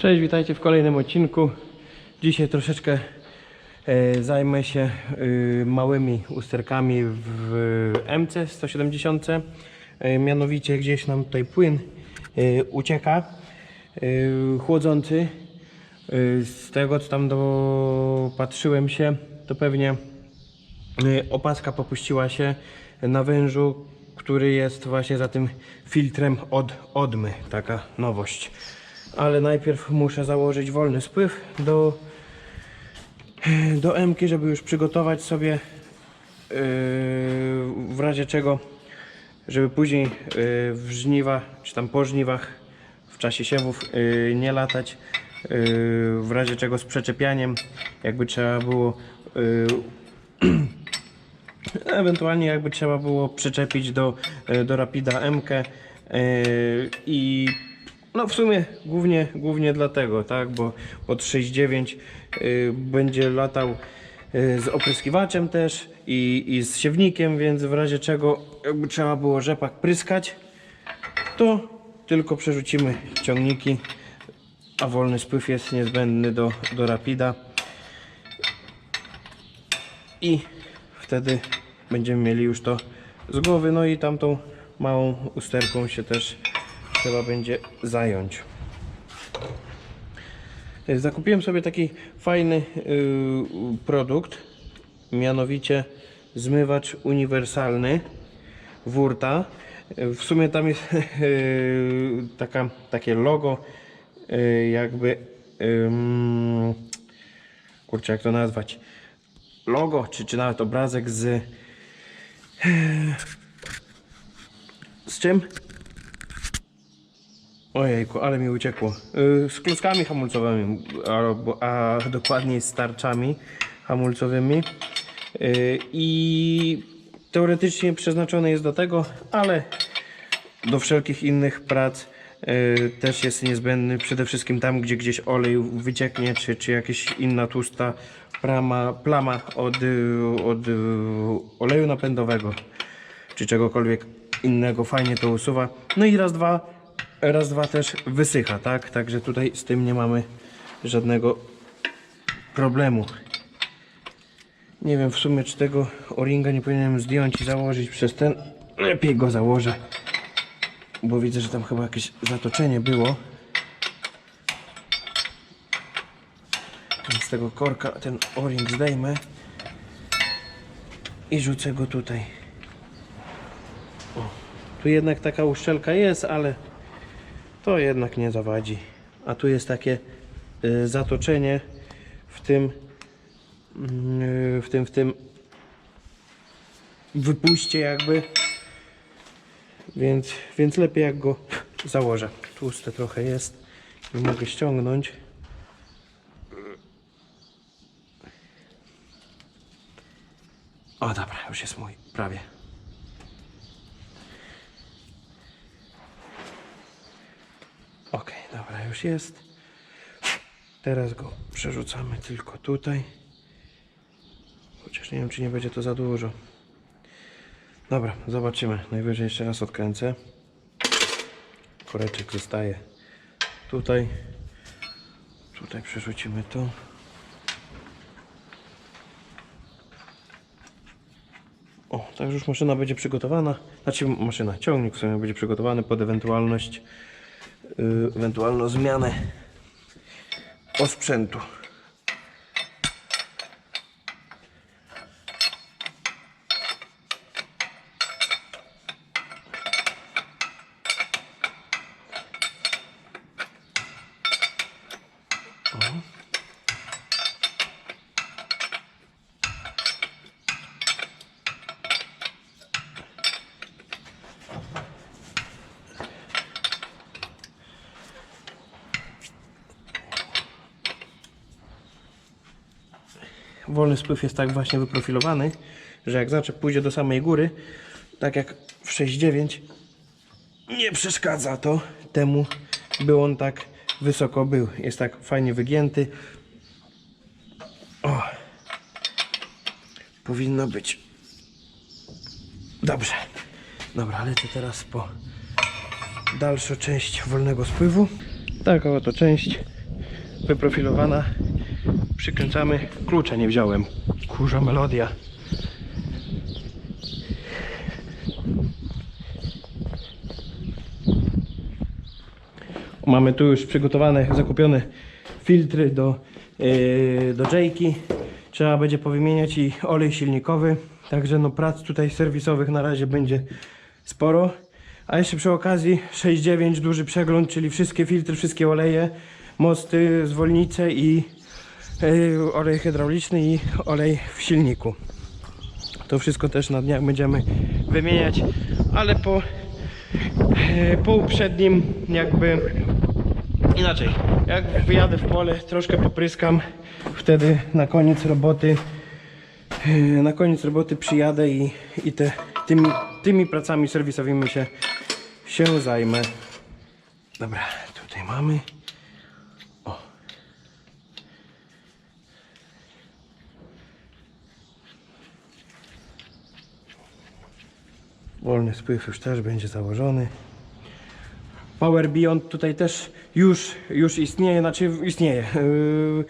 Cześć, witajcie w kolejnym odcinku. Dzisiaj troszeczkę e, zajmę się e, małymi usterkami w MC 170. E, mianowicie gdzieś nam tutaj płyn e, ucieka e, chłodzący. E, z tego co tam dopatrzyłem się, to pewnie opaska popuściła się na wężu, który jest właśnie za tym filtrem od odmy. Taka nowość. Ale najpierw muszę założyć wolny spływ do, do Mki, żeby już przygotować sobie yy, w razie czego, żeby później yy, w żniwa, czy tam po żniwach w czasie siewów yy, nie latać. Yy, w razie czego z przeczepianiem, jakby trzeba było yy, Ewentualnie jakby trzeba było przyczepić do, e, do Rapida MK e, i no w sumie głównie, głównie dlatego, tak, bo od 6.9 e, będzie latał e, z opryskiwaczem też i, i z siewnikiem, więc w razie czego jakby trzeba było rzepak pryskać, to tylko przerzucimy ciągniki, a wolny spływ jest niezbędny do, do Rapida i wtedy będziemy mieli już to z głowy. No i tamtą małą usterką się też trzeba będzie zająć. E, Zakupiłem sobie taki fajny yy, produkt, mianowicie zmywacz uniwersalny Wurta. E, W sumie tam jest taka, takie logo, jakby kurczę, jak to nazwać? Logo, czy, czy nawet obrazek z z czym? Ojejku, ale mi uciekło. Yy, z kluskami hamulcowymi, albo, a dokładniej z tarczami hamulcowymi. Yy, I teoretycznie przeznaczony jest do tego, ale do wszelkich innych prac yy, też jest niezbędny. Przede wszystkim tam, gdzie gdzieś olej wycieknie, czy, czy jakaś inna tłusta plama, plama od, od oleju napędowego, czy czegokolwiek innego. Fajnie to usuwa. No i raz, dwa, raz, dwa też wysycha, tak? Także tutaj z tym nie mamy żadnego problemu. Nie wiem w sumie, czy tego o-ringa nie powinienem zdjąć i założyć przez ten. Lepiej go założę, bo widzę, że tam chyba jakieś zatoczenie było. Z tego korka ten o-ring zdejmę i rzucę go tutaj. O, tu jednak taka uszczelka jest, ale to jednak nie zawadzi. A tu jest takie y, zatoczenie w tym y, w tym w tym wypuście jakby więc, więc lepiej jak go założę. Tłuste trochę jest i mogę ściągnąć. O dobra, już jest mój, prawie. Dobra, już jest. Teraz go przerzucamy tylko tutaj. Chociaż nie wiem, czy nie będzie to za dużo. Dobra, zobaczymy. Najwyżej jeszcze raz odkręcę. Koreczek zostaje tutaj. Tutaj przerzucimy to. O, tak już maszyna będzie przygotowana. Znaczy maszyna, ciągnik w sumie będzie przygotowany pod ewentualność, ewentualną zmianę osprzętu. Wolny spływ jest tak właśnie wyprofilowany, że jak zaczep pójdzie do samej góry, tak jak w 6.9, nie przeszkadza to temu, by on tak wysoko był. Jest tak fajnie wygięty. O, powinno być dobrze. Dobra, ale to teraz po dalszą część wolnego spływu. Taka oto część wyprofilowana. Przykręcamy. Klucza nie wziąłem. Kurza melodia. Mamy tu już przygotowane, zakupione filtry do, yy, do Jayki. Trzeba będzie powymieniać i olej silnikowy. Także no prac tutaj serwisowych na razie będzie sporo. A jeszcze przy okazji 6.9 duży przegląd, czyli wszystkie filtry, wszystkie oleje, mosty, zwolnice i olej hydrauliczny i olej w silniku. To wszystko też na dniach będziemy wymieniać, ale po, e, po uprzednim jakby inaczej. Jak wyjadę w pole, troszkę popryskam, wtedy na koniec roboty e, na koniec roboty przyjadę i, i te, tymi, tymi pracami serwisowymi się, się zajmę. Dobra, tutaj mamy. O. Wolny spływ już też będzie założony. Power Beyond tutaj też już, już istnieje, znaczy istnieje. Yy,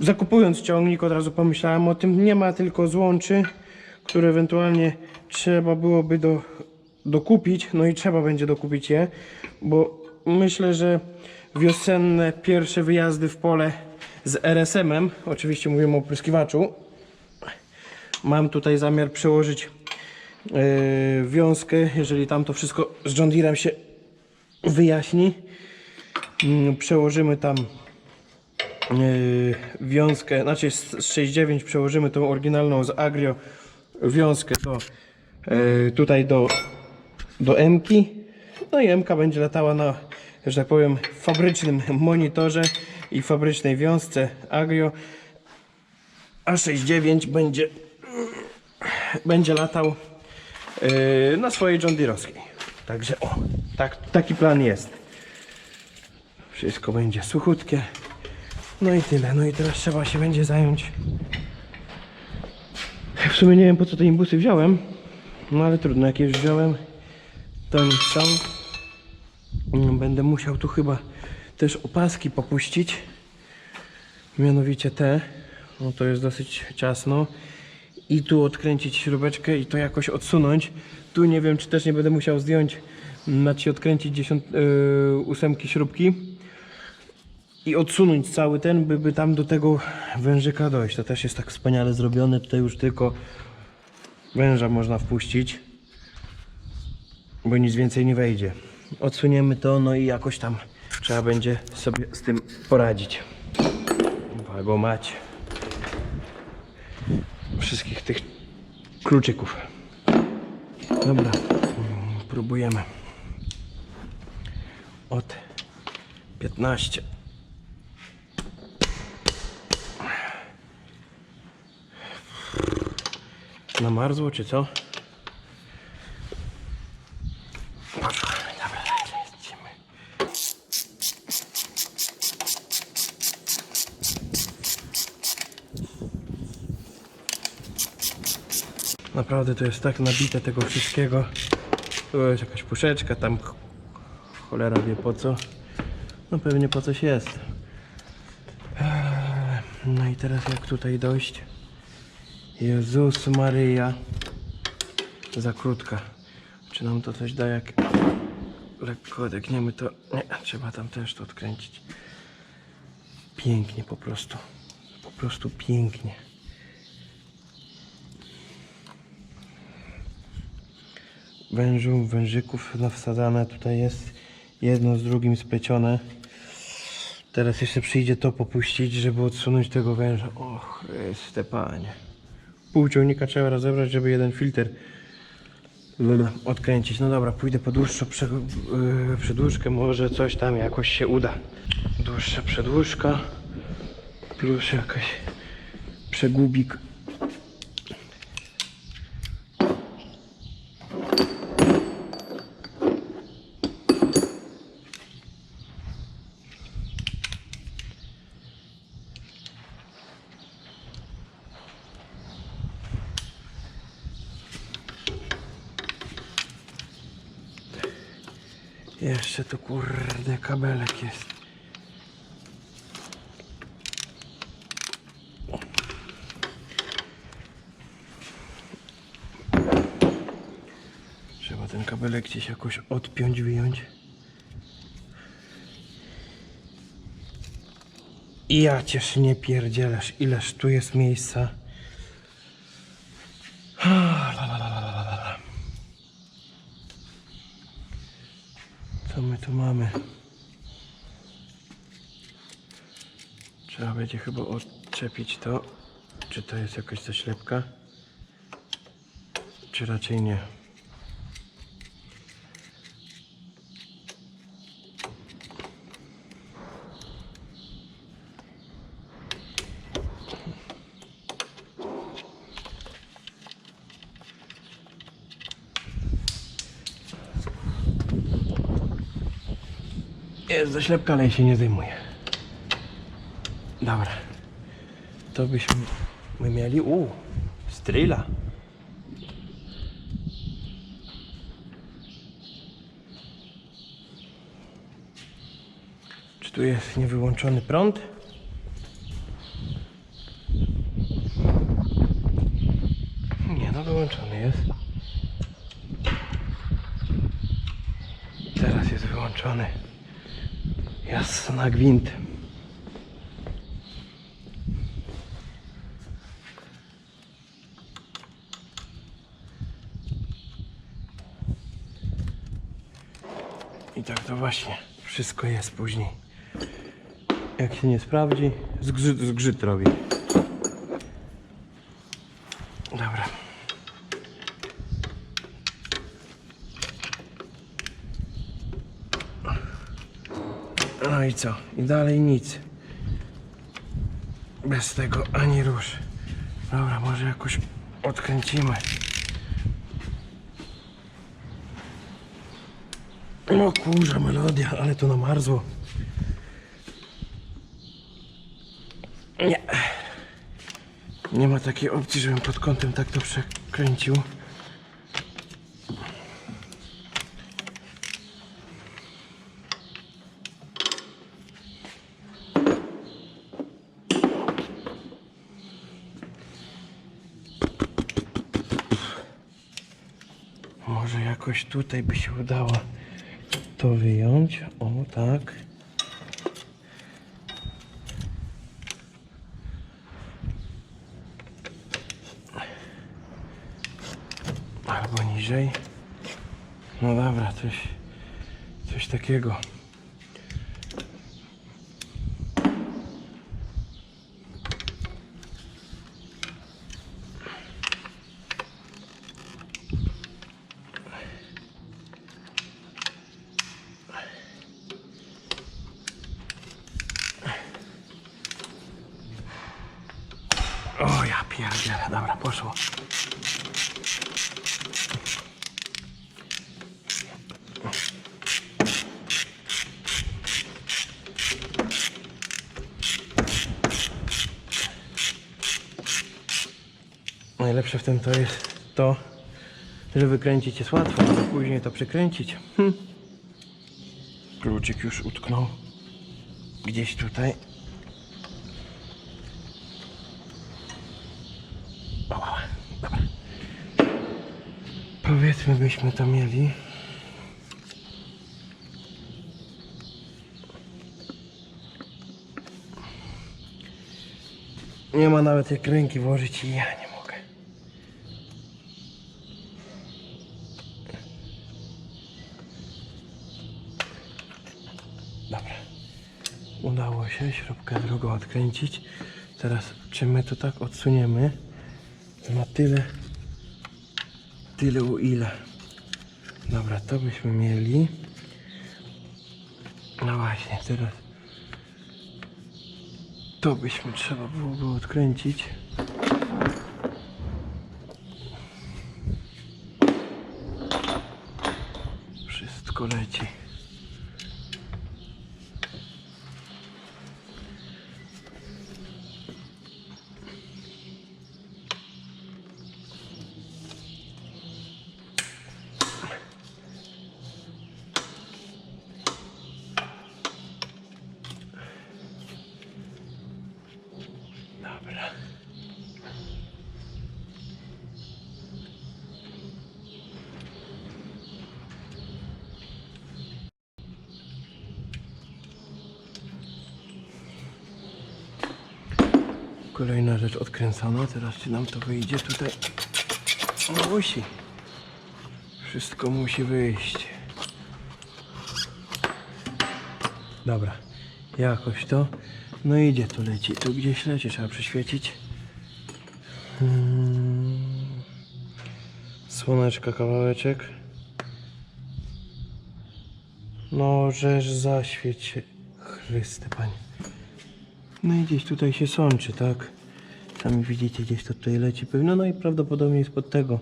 zakupując ciągnik od razu pomyślałem o tym. Nie ma tylko złączy, które ewentualnie trzeba byłoby do, dokupić. No i trzeba będzie dokupić je, bo myślę, że wiosenne pierwsze wyjazdy w pole z RSM-em, oczywiście mówimy o opryskiwaczu, mam tutaj zamiar przełożyć yy, wiązkę, jeżeli tam to wszystko z John się wyjaśni. Mm, Przełożymy tam yy, wiązkę, znaczy z z 6.9 przełożymy tą oryginalną z Agrio wiązkę do yy, tutaj do, do M-ki. No i M-ka będzie latała na, że tak powiem, fabrycznym monitorze i fabrycznej wiązce Agrio. A 6.9 będzie będzie latał yy, na swojej John Deere'owskiej. Także o, tak, taki plan jest. Wszystko będzie suchutkie. No i tyle. No i teraz trzeba się będzie zająć. W sumie nie wiem po co te imbusy wziąłem. No ale trudno, jak je wziąłem, to niech są. Mm, Będę musiał tu chyba też opaski popuścić. Mianowicie te. No to jest dosyć ciasno. I tu odkręcić śrubeczkę i to jakoś odsunąć. Tu nie wiem, czy też nie będę musiał zdjąć, znaczy odkręcić dziesiąt, yy, ósemki śrubki i odsunąć cały ten, by, by tam do tego wężyka dojść. To też jest tak wspaniale zrobione. Tutaj już tylko węża można wpuścić, bo nic więcej nie wejdzie. Odsuniemy to, no i jakoś tam trzeba będzie sobie z tym poradzić. Wago mać wszystkich tych kluczyków. Dobra, próbujemy. Od 15. Namarzło czy co? Naprawdę to jest tak nabite tego wszystkiego. Tu jest jakaś puszeczka, tam ch- cholera wie po co. No pewnie po coś jest. Eee, No i teraz jak tutaj dojść? Jezus Maryja. Za krótka. Czy nam to coś da jak lekko odegniemy to? Nie, trzeba tam też to odkręcić. Pięknie po prostu. Po prostu pięknie. Wężów, wężyków wsadzane tutaj jest. Jedno z drugim splecione teraz jeszcze przyjdzie to popuścić żeby odsunąć tego węża. Och Chryste panie. Pół ciągnika trzeba rozebrać żeby jeden filtr odkręcić. No dobra pójdę po dłuższą yy, przedłużkę może coś tam jakoś się uda. Dłuższa przedłużka plus jakaś przegubik Jeszcze tu kurde kabelek jest. Trzeba ten kabelek gdzieś jakoś odpiąć, wyjąć. I ja cię nie pierdzielasz, ileż tu jest miejsca. Trzeba będzie chyba odczepić to. Czy to jest jakaś zaślepka? Czy raczej nie? Jest zaślepka, ale się nie zdejmuje. Dobra. To byśmy my mieli. U, stryla. Czy tu jest niewyłączony prąd? Nie, no wyłączony jest. Teraz jest wyłączony. Jasna gwint. I tak to właśnie wszystko jest później. Jak się nie sprawdzi, zgrzyt, zgrzyt robi. Dobra. No i co? I dalej nic. Bez tego ani rusz. Dobra, może jakoś odkręcimy. O kurza, melodia, ale to namarzło. Nie. Nie ma takiej opcji, żebym pod kątem tak to przekręcił. Może jakoś tutaj by się udało to wyjąć. O, tak. Albo niżej. No dobra, coś, coś takiego. O, ja pierdzielę. Dobra, poszło. Najlepsze w tym to jest to, że wykręcić jest łatwo, a później to przykręcić. Hm. Kluczyk już utknął gdzieś tutaj. O, dobra. Powiedzmy, byśmy to mieli. Nie ma nawet jak ręki włożyć i ja nie mogę. Dobra. Udało się śrubkę drugą odkręcić. Teraz czy my to tak odsuniemy na tyle tyle o ile. Dobra, to byśmy mieli. No właśnie, teraz to byśmy trzeba byłoby odkręcić. Wszystko leci. Kolejna rzecz odkręcona. Teraz czy nam to wyjdzie tutaj? Musi. Wszystko musi wyjść. Dobra. Jakoś to. No idzie tu leci. Tu gdzieś leci. Trzeba przyświecić. Hmm. Słoneczka kawałeczek. No, żeż zaświeć. Chryste, Panie. No i gdzieś tutaj się sączy, tak? Sami widzicie, gdzieś to tutaj leci pewno. No i prawdopodobnie spod tego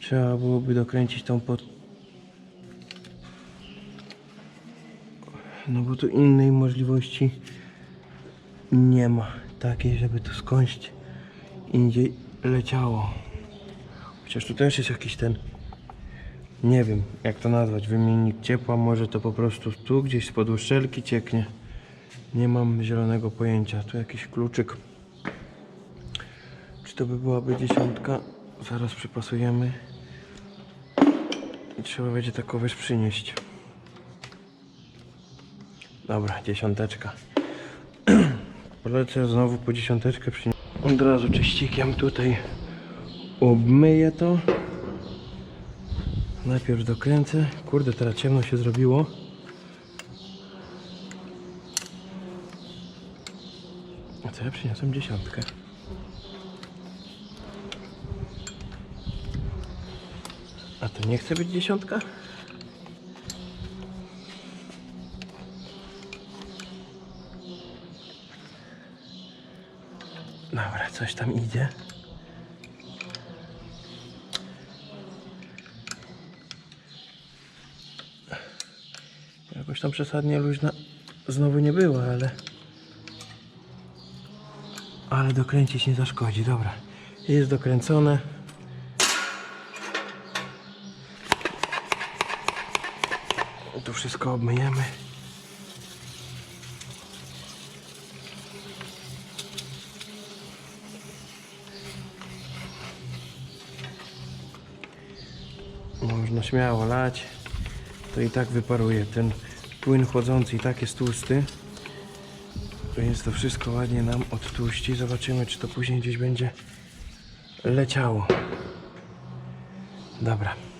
trzeba byłoby dokręcić tą pod... No bo tu innej możliwości nie ma takiej, żeby to skądś indziej leciało. Chociaż tu też jest jakiś ten, nie wiem jak to nazwać, wymiennik ciepła, może to po prostu tu gdzieś spod uszczelki cieknie. Nie mam zielonego pojęcia. Tu jakiś kluczyk. Czy to by byłaby dziesiątka? Zaraz przypasujemy. I trzeba będzie taką wiesz przynieść. Dobra, dziesiąteczka. Polecę znowu po dziesiąteczkę przynieść. Od razu czyścikiem tutaj obmyję to. Najpierw dokręcę. Kurde, teraz ciemno się zrobiło. Co ja przyniosłem dziesiątkę? A to nie chce być dziesiątka? Dobra, coś tam idzie. Jakoś tam przesadnie luźna znowu nie była, ale... Ale dokręcić nie zaszkodzi, dobra. Jest dokręcone. Tu wszystko obmyjemy. Można śmiało lać. To i tak wyparuje. Ten płyn chłodzący i tak jest tłusty. Więc to wszystko ładnie nam odtłuści. Zobaczymy, czy to później gdzieś będzie leciało. Dobra.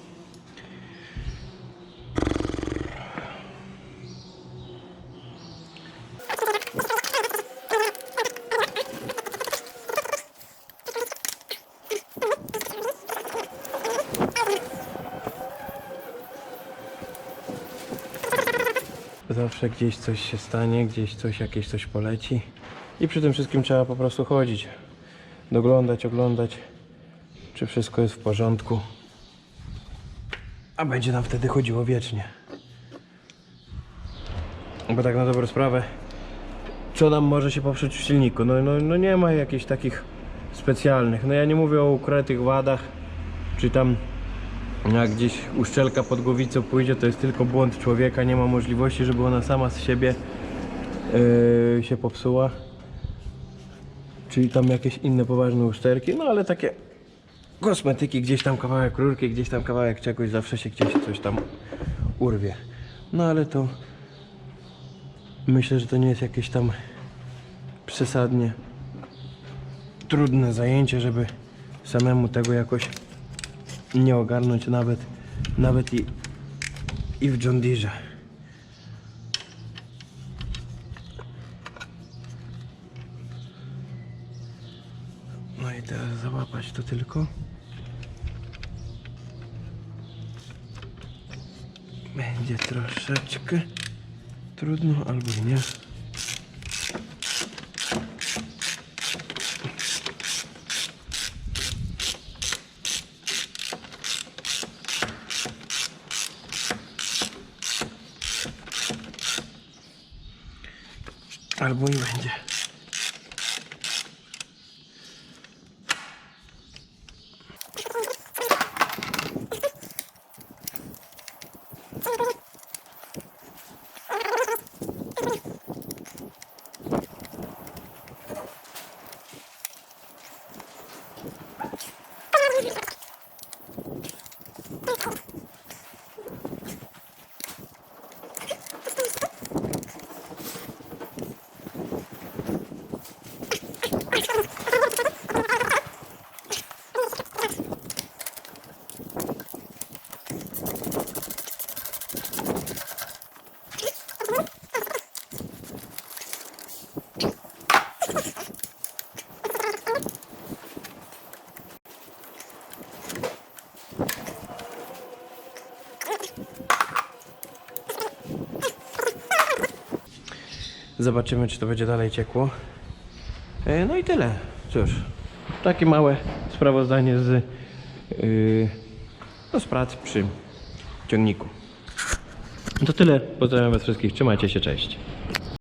Zawsze gdzieś coś się stanie, gdzieś coś, jakieś coś poleci. I przy tym wszystkim trzeba po prostu chodzić. Doglądać, oglądać, czy wszystko jest w porządku. A będzie nam wtedy chodziło wiecznie. Bo tak na dobrą sprawę, co nam może się poprzeć w silniku? No, no, no nie ma jakichś takich specjalnych. No ja nie mówię o ukrytych wadach, czy tam jak gdzieś uszczelka pod głowicą pójdzie, to jest tylko błąd człowieka, nie ma możliwości, żeby ona sama z siebie yy, się popsuła. Czyli tam jakieś inne poważne uszczelki, no ale takie kosmetyki, gdzieś tam kawałek rurki, gdzieś tam kawałek czegoś, zawsze się gdzieś coś tam urwie. No ale to myślę, że to nie jest jakieś tam przesadnie trudne zajęcie, żeby samemu tego jakoś nie ogarnąć nawet, nawet i, i w John Deere. No i teraz załapać to tylko. Będzie troszeczkę trudno albo i nie. Albo i będzie. Zobaczymy, czy to będzie dalej ciekło. E, No i tyle. Cóż, takie małe sprawozdanie z, yy, no, z prac przy ciągniku. To tyle. Pozdrawiam Was wszystkich. Trzymajcie się. Cześć.